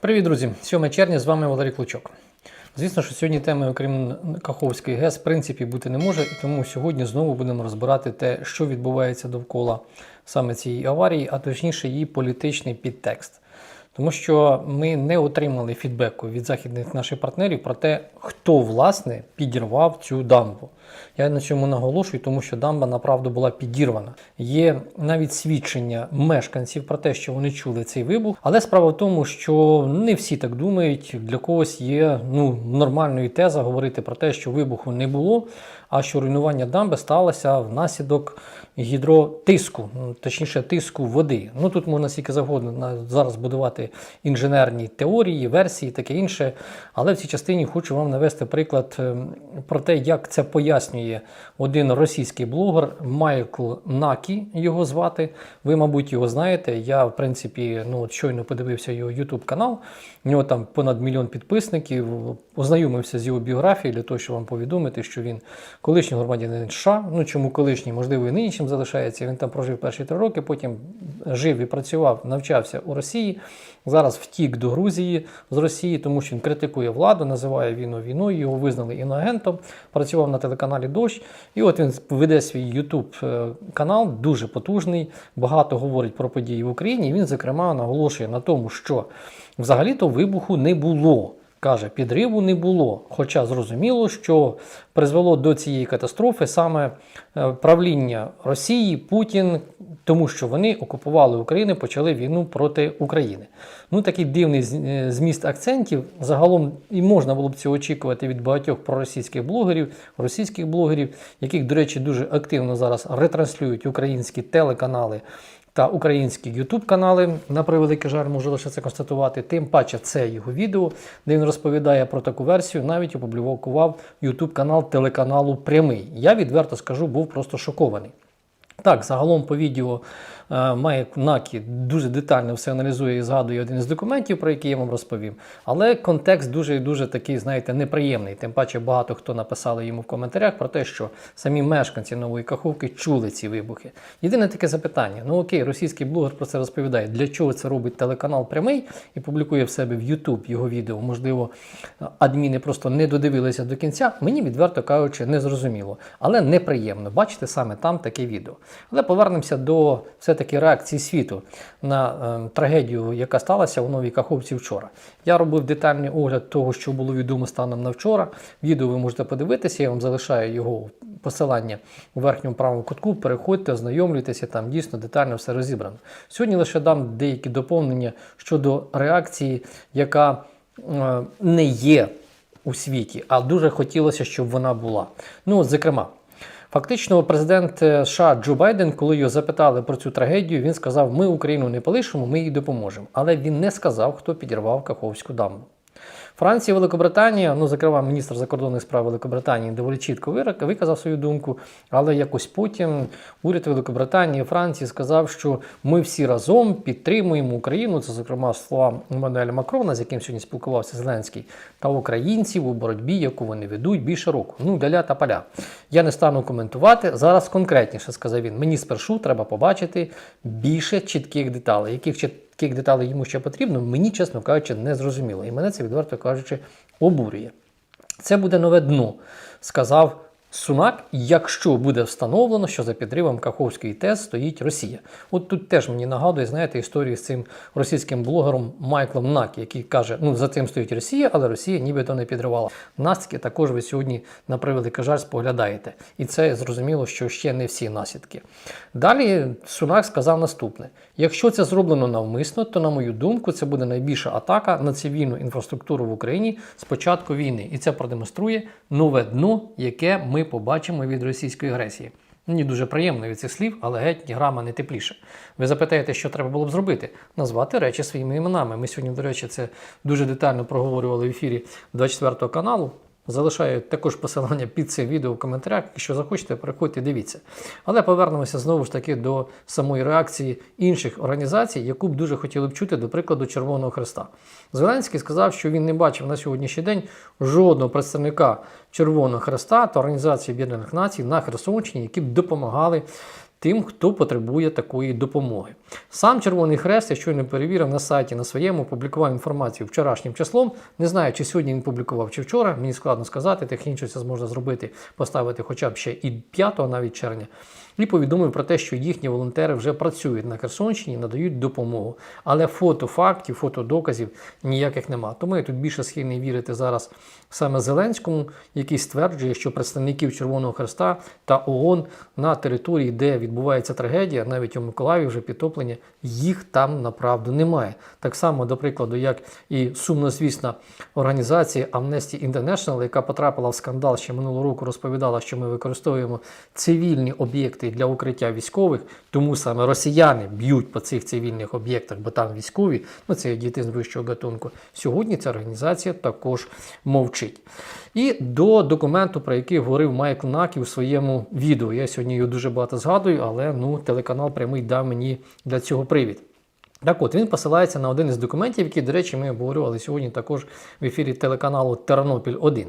Привіт, друзі! 7 червня з вами Валерій Клучок. Звісно, що сьогодні теми, окрім Каховської ГЕС, в принципі, бути не може, і тому сьогодні знову будемо розбирати те, що відбувається довкола саме цієї аварії, а точніше її політичний підтекст. Тому що ми не отримали фідбеку від західних наших партнерів про те, хто власне підірвав цю дамбу. Я на цьому наголошую, тому що дамба направду була підірвана. Є навіть свідчення мешканців про те, що вони чули цей вибух. Але справа в тому, що не всі так думають. Для когось є ну нормальною теза говорити про те, що вибуху не було, а що руйнування дамби сталося внаслідок гідротиску, ну, точніше тиску води. Ну тут можна скільки завгодно зараз будувати інженерні теорії, версії, таке інше. Але в цій частині хочу вам навести приклад ем, про те, як це пояснює один російський блогер Майкл Накі, його звати. Ви, мабуть, його знаєте. Я, в принципі, ну от щойно подивився його YouTube канал. У нього там понад мільйон підписників. Ознайомився з його біографією для того, щоб вам повідомити, що він колишній громадянин США. Ну чому колишній, можливо, і нинішнім залишається. Він там прожив перші три роки, потім жив і працював, навчався у Росії. Зараз втік до Грузії з Росії, тому що він критикує владу, називає війну війною. Його визнали іноагентом. Працював на телеканалі Дощ. І от він веде свій YouTube е, канал, дуже потужний, багато говорить про події в Україні. Він, зокрема, наголошує на тому, що взагалі-то вибуху не було. Каже, підриву не було. Хоча зрозуміло, що призвело до цієї катастрофи саме е, правління Росії, Путін, тому що вони окупували Україну, почали війну проти України. Ну такий дивний е, зміст акцентів. Загалом і можна було б цього очікувати від багатьох проросійських блогерів, російських блогерів, яких, до речі, дуже активно зараз ретранслюють українські телеканали та українські YouTube канали. На превеликий жаль, можу лише це констатувати. Тим паче, це його відео, де він розповідає про таку версію. Навіть опублікував YouTube канал телеканалу Прямий. Я відверто скажу, був просто шокований. Так, загалом по відео е, Майк Накі дуже детально все аналізує і згадує один із документів, про який я вам розповім. Але контекст дуже і дуже такий, знаєте, неприємний. Тим паче багато хто написали йому в коментарях про те, що самі мешканці нової каховки чули ці вибухи. Єдине таке запитання: ну окей, російський блогер про це розповідає. Для чого це робить телеканал прямий і публікує в себе в YouTube його відео? Можливо, адміни просто не додивилися до кінця. Мені відверто кажучи, не зрозуміло, але неприємно бачити саме там таке відео. Але повернемося до все-таки реакції світу на е, трагедію, яка сталася у Новій Каховці вчора. Я робив детальний огляд того, що було відомо станом на вчора. Відео ви можете подивитися, я вам залишаю його посилання у верхньому правому кутку. Переходьте, ознайомлюйтеся, там дійсно детально все розібрано. Сьогодні лише дам деякі доповнення щодо реакції, яка е, не є у світі, а дуже хотілося, щоб вона була. Ну, зокрема, Фактично, президент е, США Джо Байден, коли його запитали про цю трагедію, він сказав: Ми Україну не полишимо, ми їй допоможемо. Але він не сказав, хто підірвав Каховську дамбу. Франція, Великобританія, ну, зокрема, міністр закордонних справ Великобританії доволі чітко виказав свою думку, але якось потім уряд Великобританії, Франції сказав, що ми всі разом підтримуємо Україну. Це, зокрема, слова Еммануеля Макрона, з яким сьогодні спілкувався Зеленський, та українців у боротьбі, яку вони ведуть більше року. Ну, даля та поля. Я не стану коментувати. Зараз конкретніше сказав він. Мені спершу треба побачити більше чітких деталей. Яких чітких деталей йому ще потрібно, мені, чесно кажучи, не зрозуміло. І мене це, відверто кажучи, обурює. Це буде нове дно, сказав Сунак, якщо буде встановлено, що за підривом Каховської ТЕС стоїть Росія. От тут теж мені нагадує, знаєте, історію з цим російським блогером Майклом Накі, який каже, ну за цим стоїть Росія, але Росія нібито не підривала. Наслідки також ви сьогодні на превеликий жаль споглядаєте. І це зрозуміло, що ще не всі наслідки. Далі Сунак сказав наступне: якщо це зроблено навмисно, то, на мою думку, це буде найбільша атака на цивільну інфраструктуру в Україні з початку війни. І це продемонструє нове дно, яке ми побачимо від російської агресії. Мені дуже приємно від цих слів, але геть ні грама не тепліше. Ви запитаєте, що треба було б зробити? Назвати речі своїми іменами. Ми сьогодні, до речі, це дуже детально проговорювали в ефірі 24 каналу. Залишаю також посилання під цим відео в коментарях. Якщо захочете, переходьте, дивіться. Але повернемося знову ж таки до самої реакції інших організацій, яку б дуже хотіли б чути, до прикладу, Червоного Хреста. Зеленський сказав, що він не бачив на сьогоднішній день жодного представника Червоного Хреста та Організації Об'єднаних Націй на Херсонщині, які б допомагали тим, хто потребує такої допомоги. Сам Червоний Хрест, я щойно перевірив на сайті на своєму, публікував інформацію вчорашнім числом. Не знаю, чи сьогодні він публікував, чи вчора. Мені складно сказати, технічно це зможна зробити, поставити хоча б ще і 5 навіть червня. І повідомив про те, що їхні волонтери вже працюють на Херсонщині, надають допомогу. Але фото фактів, фото доказів ніяких нема. Тому я тут більше схильний вірити зараз саме Зеленському, який стверджує, що представників Червоного Хреста та ООН на території, де відбувається трагедія, навіть у Миколаєві вже підтоплення, їх там направду немає. Так само, до прикладу, як і сумнозвісна організація Amnesty International, яка потрапила в скандал ще минулого року, розповідала, що ми використовуємо цивільні об'єкти для укриття військових, тому саме росіяни б'ють по цих цивільних об'єктах, бо там військові, ну це є діти з вищого гатунку. Сьогодні ця організація також мовчить. І до документу, про який говорив Майкл Накі у своєму відео. Я сьогодні його дуже багато згадую, але ну, телеканал прямий дав мені для цього привід. Так от, він посилається на один із документів, які, до речі, ми обговорювали сьогодні також в ефірі телеканалу Тернопіль 1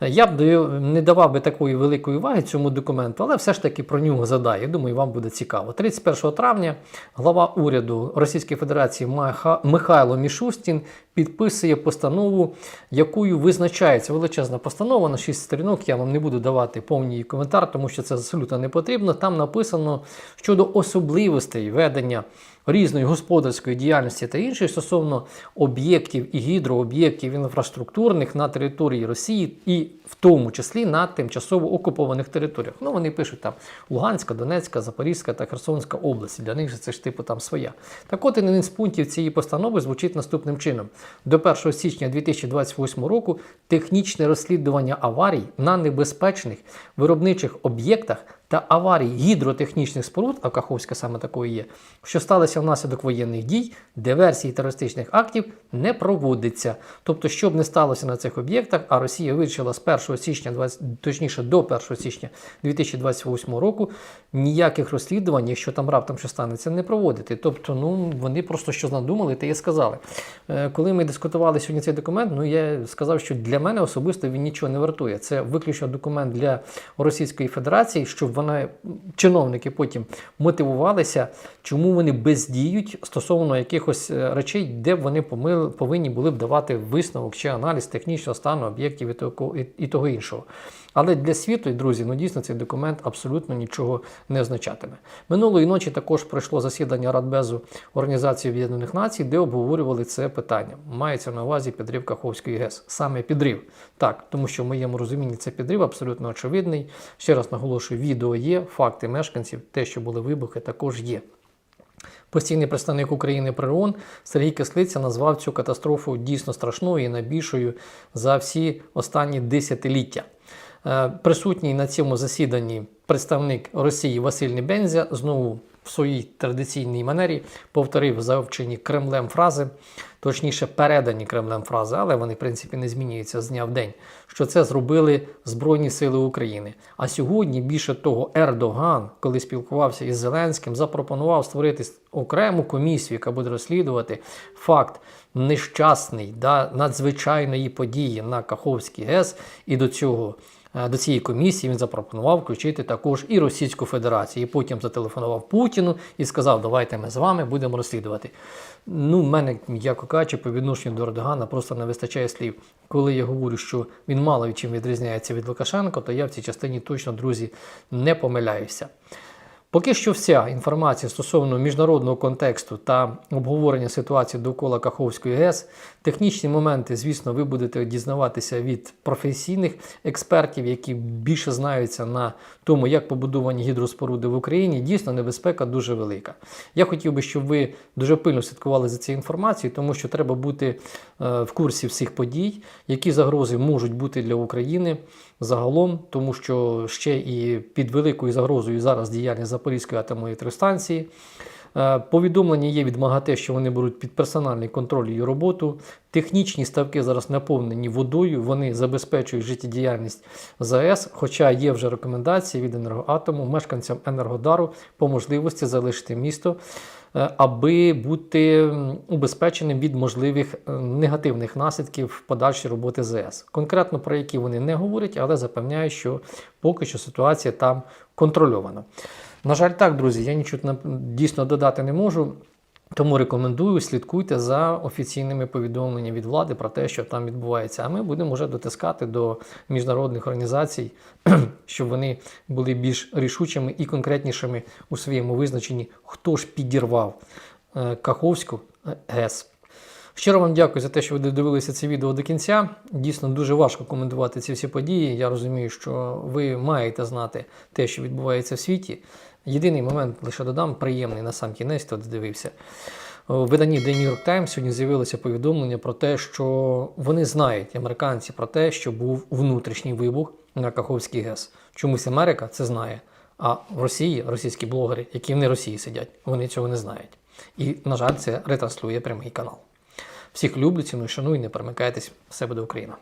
я б не давав би такої великої уваги цьому документу, але все ж таки про нього задаю. Думаю, вам буде цікаво. 31 травня глава уряду Російської Федерації Михайло Мішустін підписує постанову, якою визначається величезна постанова на 6 сторінок. Я вам не буду давати повний коментар, тому що це абсолютно не потрібно. Там написано щодо особливостей ведення різної господарської діяльності та іншої стосовно об'єктів і гідрооб'єктів інфраструктурних на території Росії, і в тому числі на тимчасово окупованих територіях. Ну вони пишуть там Луганська, Донецька, Запорізька та Херсонська області. Для них це ж типу там своя. Так от один із пунктів цієї постанови звучить наступним чином: до 1 січня 2028 року технічне розслідування аварій на небезпечних виробничих об'єктах та аварій гідротехнічних споруд, а Каховська саме такою є, що сталися внаслідок воєнних дій, диверсій терористичних актів не проводиться. Тобто, що б не сталося на цих об'єктах, а Росія вирішила з 1 січня, 20, точніше до 1 січня 2028 року ніяких розслідувань, якщо там раптом що станеться, не проводити. Тобто, ну вони просто що надумали, те і сказали. Е, Коли ми дискутували сьогодні цей документ, ну я сказав, що для мене особисто він нічого не вартує. Це виключно документ для Російської Федерації, щоб вона чиновники потім мотивувалися, чому вони бездіють стосовно якихось е, речей, де вони помил- повинні були б давати висновок чи аналіз технічного стану об'єктів і того іншого. Але для світу, друзі, ну дійсно цей документ абсолютно нічого не означатиме. Минулої ночі також пройшло засідання Радбезу Організації Об'єднаних Націй, де обговорювали це питання. Мається на увазі підрив Каховської ГЕС. Саме підрив. Так, тому що в моєму розумінні це підрив абсолютно очевидний. Ще раз наголошую, відео є, факти мешканців, те, що були вибухи, також є. Постійний представник України при ООН Сергій Кислиця назвав цю катастрофу дійсно страшною і найбільшою за всі останні десятиліття. Е, Присутній на цьому засіданні представник Росії Василь Небензя. Знову в своїй традиційній манері повторив завчені Кремлем фрази, точніше передані Кремлем фрази, але вони в принципі не змінюються з дня в день. Що це зробили Збройні Сили України. А сьогодні більше того, Ердоган, коли спілкувався із Зеленським, запропонував створити окрему комісію, яка буде розслідувати факт нещасний да, надзвичайної події на Каховській ГЕС, і до цього. е, До цієї комісії він запропонував включити також і Російську Федерацію. І потім зателефонував Путіну і сказав, давайте ми з вами будемо розслідувати. Ну, в мене, м'яко кажучи, по відношенню до Ердогана просто не вистачає слів. Коли я говорю, що він мало чим відрізняється від Лукашенка, то я в цій частині точно, друзі, не помиляюся. Поки що вся інформація стосовно міжнародного контексту та обговорення ситуації довкола Каховської ГЕС, технічні моменти, звісно, ви будете дізнаватися від професійних експертів, які більше знаються на тому, як побудовані гідроспоруди в Україні. Дійсно, небезпека дуже велика. Я хотів би, щоб ви дуже пильно слідкували за цією інформацією, тому що треба бути е, в курсі всіх подій, які загрози можуть бути для України загалом, тому що ще і під великою загрозою зараз діяльність Запорізької атомної електростанції. Е, Повідомлення є від МАГАТЕ, що вони беруть під персональний контроль її роботу. Технічні ставки зараз наповнені водою, вони забезпечують життєдіяльність ЗАЕС, хоча є вже рекомендації від енергоатому мешканцям Енергодару по можливості залишити місто, аби бути убезпеченим від можливих е, негативних наслідків подальшої роботи ЗС. Конкретно про які вони не говорять, але запевняю, що поки що ситуація там контрольована. На жаль, так, друзі, я нічого дійсно додати не можу. Тому рекомендую слідкуйте за офіційними повідомленнями від влади про те, що там відбувається. А ми будемо вже дотискати до міжнародних організацій, щоб вони були більш рішучими і конкретнішими у своєму визначенні, хто ж підірвав е, Каховську е, ГЕС. Щиро вам дякую за те, що ви додивилися це відео до кінця. Дійсно дуже важко коментувати ці всі події. Я розумію, що ви маєте знати те, що відбувається в світі. Єдиний момент лише додам, приємний на сам кінець, хто додивився. У виданні The New York Times сьогодні з'явилося повідомлення про те, що вони знають, американці, про те, що був внутрішній вибух на Каховський ГЕС. Чомусь Америка це знає. А в Росії російські блогери, які не Росії сидять, вони цього не знають. І, на жаль, це ретранслює прямий канал. Всіх люблю, ціную, шаную, не перемикайтесь. Все буде Україна!